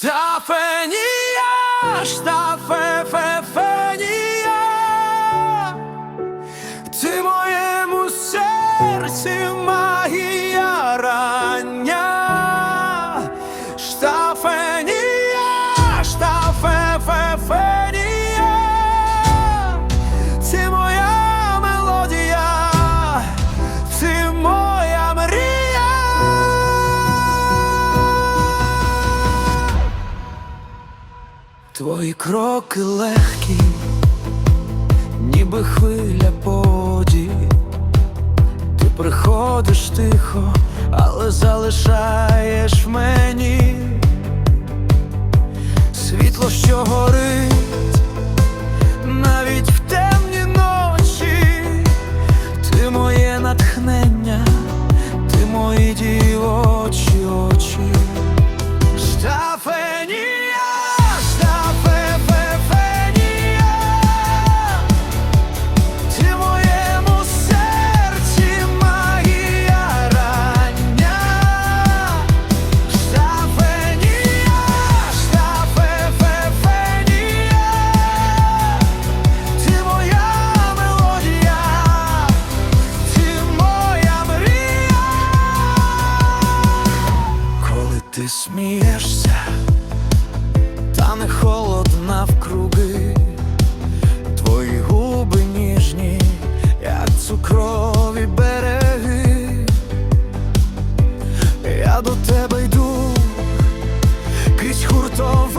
Штафенія, штафефефенія, ти моєму серці Твої кроки легкі, ніби хвиля поді. Ти приходиш тихо, але залишаєш мені смієшся, та не холодна навкруги, твої губи ніжні, як цукрові береги. Я до тебе йду крізь хуртовини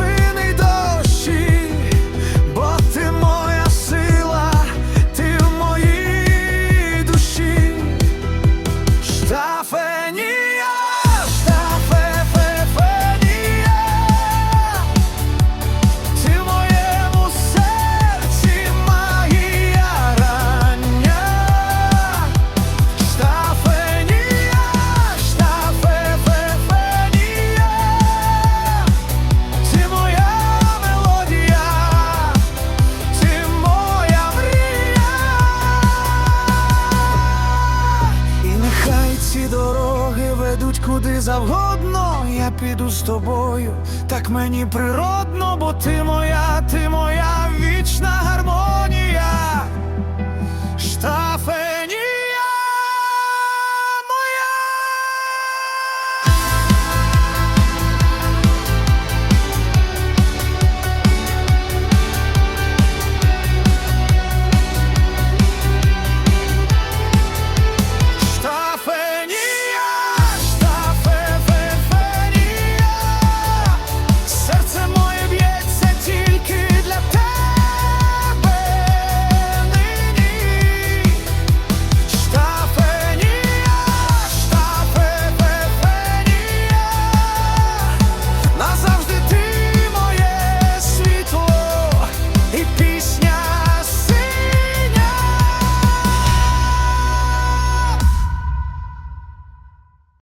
куди завгодно, я піду з тобою, так мені природно, бо ти моя, ти моя вічна гармонія.